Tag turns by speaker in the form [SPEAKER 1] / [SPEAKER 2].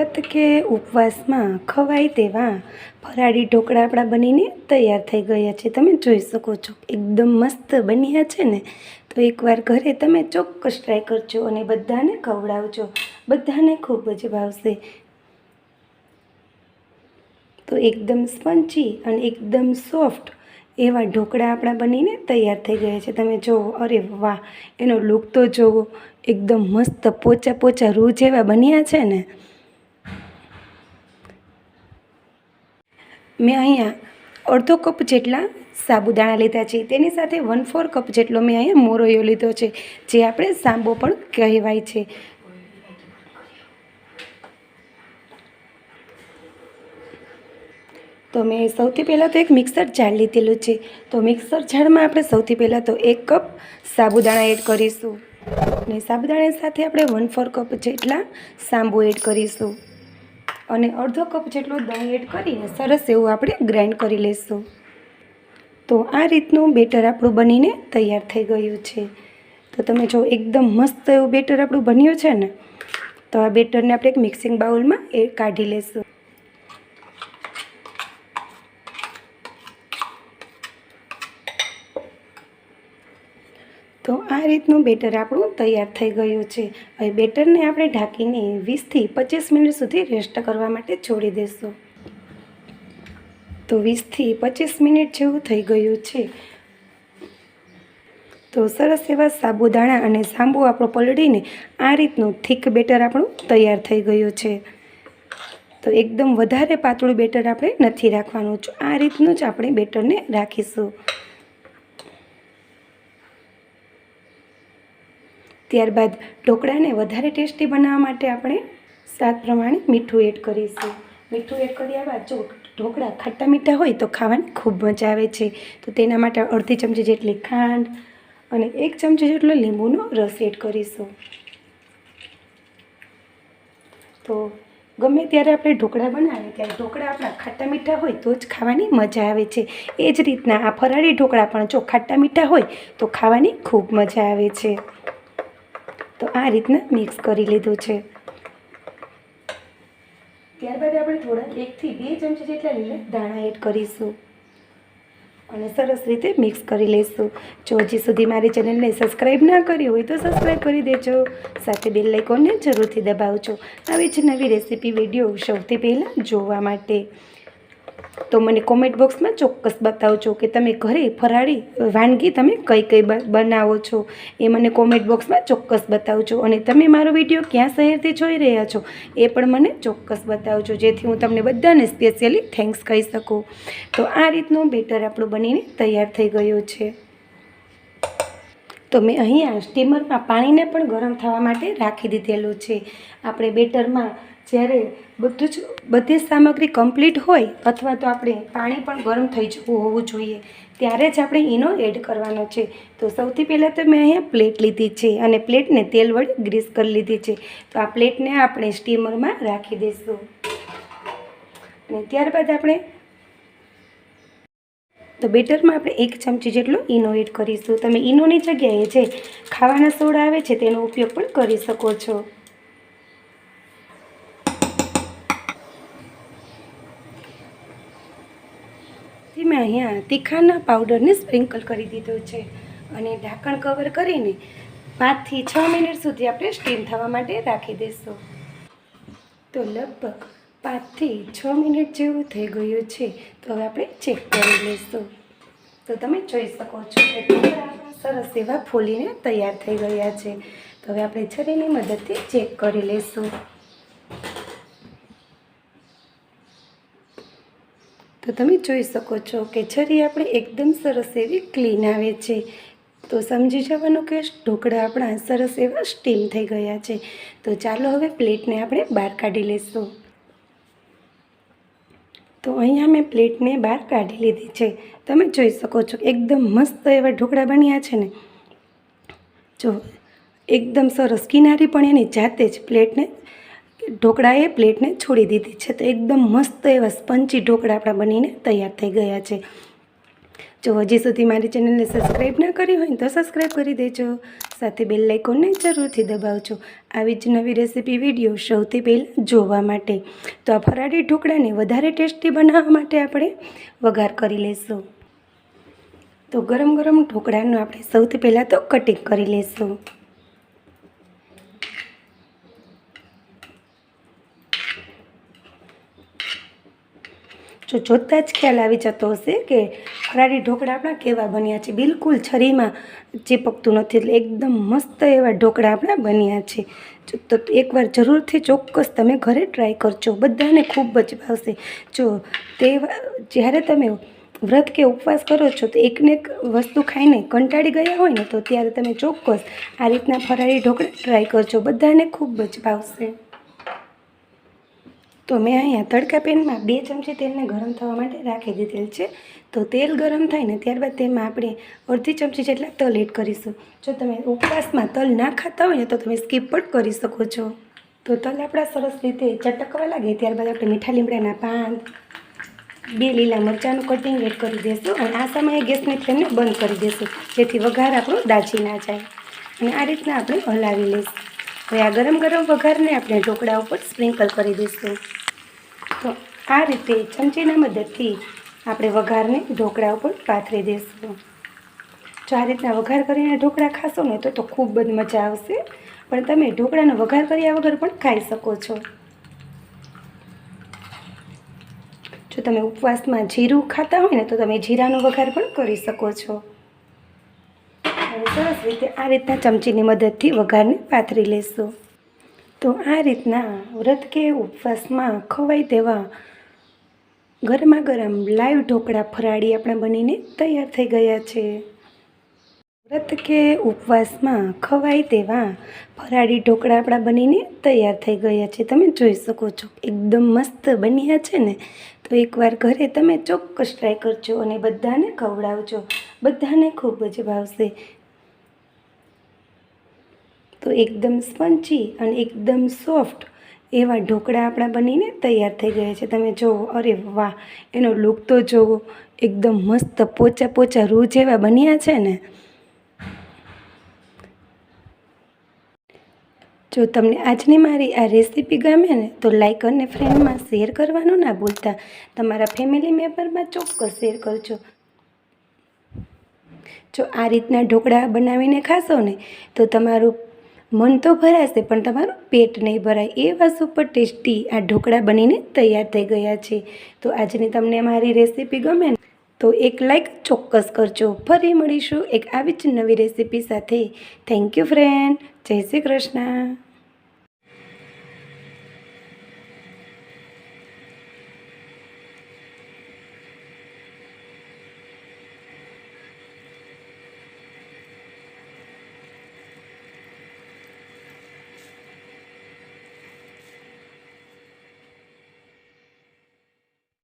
[SPEAKER 1] વ્રત કે ઉપવાસમાં ખવાય તેવા ફરાળી ઢોકળા આપણા બનીને તૈયાર થઈ ગયા છે. તમે જોઈ શકો છો. એકદમ મસ્ત બન્યા છે ને? તો એકવાર ઘરે તમે ચોક્કસ ટ્રાય કરજો અને બધાને ખવડાવજો. બધાને ખૂબ જ ભાવશે. તો એકદમ સ્પંચી અને એકદમ સોફ્ટ એવા ઢોકળા આપણા બનીને તૈયાર થઈ ગયા છે. તમે જુઓ અરે વાહ! એનો લુક તો જુઓ એકદમ મસ્ત પોચા પોચા રૂ જેવા બન્યા છે ને? મેં અહીંયા અડધો કપ જેટલા સાબુદાણા લીધા છે. તેની સાથે વન ફોર કપ જેટલો મેં અહીંયા મોરૈયો લીધો છે, જે આપણે સાંબો પણ કહેવાય છે. તો મેં સૌથી પહેલાં તો એક મિક્સર જાર લીધેલું છે. તો મિક્સર જારમાં આપણે સૌથી પહેલાં તો એક કપ સાબુદાણા એડ કરીશું. અને સાબુદાણા સાથે આપણે વન ફોર કપ જેટલા સાંબુ એડ કરીશું. અને અડધો કપ જેટલું દહીં એડ કરીને સરસ એવું આપણે ગ્રાઇન્ડ કરી લઈશું. તો આ રીતનું બેટર આપણું બનીને તૈયાર થઈ ગયું છે. તો તમે જો એકદમ મસ્ત એવું બેટર આપણું બન્યું છે ને, તો આ બેટરને આપણે એક મિક્સિંગ બાઉલમાં એ કાઢી લઈશું. તો આ રીતનું બેટર આપણું તૈયાર થઈ ગયું છે. હવે બેટરને આપણે ઢાંકીને વીસથી પચીસ મિનિટ સુધી રેસ્ટ કરવા માટે છોડી દઈશું તો વીસથી પચીસ મિનિટ જેવું થઈ ગયું છે. તો સરસ એવા સાબુદાણા અને સાંબુ આપણો પલળીને આ રીતનું થીક બેટર આપણું તૈયાર થઈ ગયું છે. તો એકદમ વધારે પાતળું બેટર આપણે નથી રાખવાનું. આ રીતનું જ આપણે બેટરને રાખીશું. ત્યારબાદ ઢોકળાને વધારે ટેસ્ટી બનાવવા માટે આપણે સ્વાદ પ્રમાણે મીઠું એડ કરીશું. મીઠું એડ કર્યા બાદ જો ઢોકળા ખાટા મીઠા હોય તો ખાવાની ખૂબ મજા આવે છે. તો તેના માટે અડધી ચમચી જેટલી ખાંડ અને એક ચમચી જેટલો લીંબુનો રસ એડ કરીશું. તો ગમે ત્યારે આપણે ઢોકળા બનાવીએ ત્યારે ઢોકળા આપણા ખાટા મીઠા હોય તો જ ખાવાની મજા આવે છે. એ જ રીતના આ ફરાળી ઢોકળા પણ જો ખાટા મીઠા હોય તો ખાવાની ખૂબ મજા આવે છે. તો આ રીતના મિક્સ કરી લીધું છે. ત્યારબાદ આપણે થોડા એકથી બે ચમચી જેટલા લીલા ધાણા એડ કરીશું. અને સરસ રીતે મિક્સ કરી લઈશું. જો હજી સુધી મારી ચેનલને સબસ્ક્રાઈબ ના કરી હોય તો સબસ્ક્રાઈબ કરી દેજો. સાથે બેલ આઇકોનને જરૂરથી દબાવજો. આવી જ નવી રેસીપી વીડિયો સૌથી પહેલાં જોવા માટે. તો મને કોમેન્ટ બોક્સમાં ચોક્કસ બતાવજો કે તમે ઘરે ફરાળી વાનગી તમે કઈ કઈ બનાવો છો. એ મને કોમેન્ટ બોક્સમાં ચોક્કસ બતાવજો અને તમે મારો વીડિયો ક્યાં શહેરથી જોઈ રહ્યા છો એ પણ મને ચોક્કસ બતાવજો. જેથી હું તમને બધાને સ્પેશિયલી થેન્ક્સ કહી શકું. તો આ રીતનું બેટર આપણું બનીને તૈયાર થઈ ગયું છે. તો મેં અહીંયા સ્ટીમરમાં પાણીને પણ ગરમ થવા માટે રાખી દીધેલું છે. આપણે બેટરમાં જ્યારે બધું જ, બધી સામગ્રી કમ્પ્લીટ હોય અથવા તો આપણે પાણી પણ ગરમ થઈ જવું હોવું જોઈએ, ત્યારે જ આપણે ઈનો એડ કરવાનો છે. તો સૌથી પહેલાં તો મેં અહીંયા પ્લેટ લીધી છે અને પ્લેટને તેલ વડે ગ્રીસ કરી લીધી છે. તો આ પ્લેટને આપણે સ્ટીમરમાં રાખી દઈશું. અને ત્યારબાદ આપણે, તો બેટરમાં આપણે એક ચમચી જેટલો ઈનો એડ કરીશું. તમે ઈનોની જગ્યાએ જે ખાવાના સોડા આવે છે તેનો ઉપયોગ પણ કરી શકો છો. મેં અહીંયા તીખાના પાવડરને સ્પ્રિંકલ કરી દીધો છે અને ઢાંકણ કવર કરીને પાંચથી છ મિનિટ સુધી આપણે સ્ટીમ થવા માટે રાખી દઈશું તો લગભગ પાંચથી છ મિનિટ જેવું થઈ ગયું છે, તો હવે આપણે ચેક કરી લઈશું. તો તમે જોઈ શકો છો કે સરસ એવા ફૂલીને તૈયાર થઈ ગયા છે. તો હવે આપણે છરીની મદદથી ચેક કરી લઈશું. તો તમે જોઈ શકો છો કે છરી આપણે એકદમ સરસ એવી ક્લીન આવે છે. તો સમજી જવાનું કે ઢોકળા આપણા સરસ એવા સ્ટીમ થઈ ગયા છે. તો ચાલો હવે પ્લેટને આપણે બહાર કાઢી લઈશું. તો અહીંયા મેં પ્લેટને બહાર કાઢી લીધી છે. તમે જોઈ શકો છો એકદમ મસ્ત એવા ઢોકળા બન્યા છે ને. જો એકદમ સરસ. કિનારી પણ એની જાતે જ પ્લેટને ઢોકળાએ પ્લેટને છોડી દીધી છે. તો એકદમ મસ્ત એવા સ્પંચી ઢોકળા આપણા બનીને તૈયાર થઈ ગયા છે. જો હજી સુધી મારી ચેનલને સબસ્ક્રાઈબ ના કરી હોય તો સબસ્ક્રાઈબ કરી દેજો. સાથે બેલ લાઇકોનને જરૂરથી દબાવજો. આવી જ નવી રેસીપી વીડિયો સૌથી પહેલાં જોવા માટે. તો આ ફરાળી ઢોકળાને વધારે ટેસ્ટી બનાવવા માટે આપણે વઘાર કરી લઈશું તો ગરમ ગરમ ઢોકળાનું આપણે સૌથી પહેલાં તો કટિંગ કરી લઈશું જો જોતાં જ ખ્યાલ આવી જતો હશે કે ફરાળી ઢોકળા આપણા કેવા બન્યા છે. બિલકુલ છરીમાં ચીપકતું નથી એટલે એકદમ મસ્ત એવા ઢોકળા આપણા બન્યા છે. તો એકવાર જરૂરથી ચોક્કસ તમે ઘરે ટ્રાય કરજો. બધાને ખૂબ જ ભાવશે. જો તે જ્યારે તમે વ્રત કે ઉપવાસ કરો છો તો એકને એક વસ્તુ ખાઈને કંટાળી ગયા હોય ને તો ત્યારે તમે ચોક્કસ આ રીતના ફરાળી ઢોકળા ટ્રાય કરજો. બધાને ખૂબ જ ભાવશે. તો મેં અહીંયા તડકા પેનમાં બે ચમચી તેલને ગરમ થવા માટે રાખી દીધેલ છે. તો તેલ ગરમ થાય ને ત્યારબાદ તેમાં આપણે અડધી ચમચી જેટલા તલ એડ કરીશું. જો તમે ઉપવાસમાં તલ ના ખાતા હોય ને તો તમે સ્કીપ પણ કરી શકો છો. તો તલ આપણા સરસ રીતે ચટકવા લાગે ત્યારબાદ આપણે મીઠા લીમડાના પાન, બે લીલા મરચાંનું કટિંગ એડ કરી દઈશું અને આ સમયે ગેસની ફ્લેમને બંધ કરી દઈશું જેથી વઘાર આપણો દાજી ના જાય. અને આ રીતના આપણે હલાવી લઈશું. હવે આ ગરમ ગરમ વઘારને આપણે ઢોકળા ઉપર સ્પ્રિંકલ કરી દઈશું. તો આ રીતે ચમચીના મદદથી આપણે વઘારને ઢોકળા ઉપર પાથરી દઈશું. જો આ રીતના વઘાર કરીને ઢોકળા ખાશો ને તો ખૂબ જ મજા આવશે. પણ તમે ઢોકળાનો વઘાર કર્યા વગર પણ ખાઈ શકો છો. જો તમે ઉપવાસમાં જીરું ખાતા હોય ને તો તમે જીરાનો વઘાર પણ કરી શકો છો. સરસ રીતે આ રીતના ચમચીની મદદથી વઘારને પાથરી લેશું. તો આ રીતના વ્રત કે ઉપવાસમાં ખવાય તેવા ગરમા ગરમ લાઈવ ઢોકળા ફરાળી આપણા બનીને તૈયાર થઈ ગયા છે. વ્રત કે ઉપવાસમાં ખવાય તેવા ફરાળી ઢોકળા આપણા બનીને તૈયાર થઈ ગયા છે. તમે જોઈ શકો છો, એકદમ મસ્ત બન્યા છે ને? તો એકવાર ઘરે તમે ચોક્કસ ટ્રાય કરજો અને બધાને ખવડાવજો. બધાને ખૂબ જ ભાવશે. તો એકદમ સ્પંચી અને એકદમ સોફ્ટ એવા ઢોકળા આપણા બનીને તૈયાર થઈ ગયા છે. તમે જુઓ, અરે વાહ, એનો લુક તો જુઓ, એકદમ મસ્ત પોચા પોચા રૂ જેવા બન્યા છે ને. જો તમને આજની મારી આ રેસીપી ગમે ને, તો લાઇક અને ફ્રેન્ડમાં શેર કરવાનું ના ભૂલતા. તમારા ફેમિલી મેમ્બરમાં ચોક્કસ શેર કરજો. જો આ રીતના ઢોકળા બનાવીને ખાશો ને, તો તમારું મન તો ભરાશે, પણ તમારું પેટ નહીં ભરાય. એવા સુપર ટેસ્ટી આ ઢોકળા બનીને તૈયાર થઈ ગયા છે. તો આજની તમને મારી રેસીપી ગમે તો એક લાઈક ચોક્કસ કરજો. ફરી મળીશું એક આવી જ નવી રેસીપી સાથે. થેન્ક યુ ફ્રેન્ડ જય શ્રી કૃષ્ણ.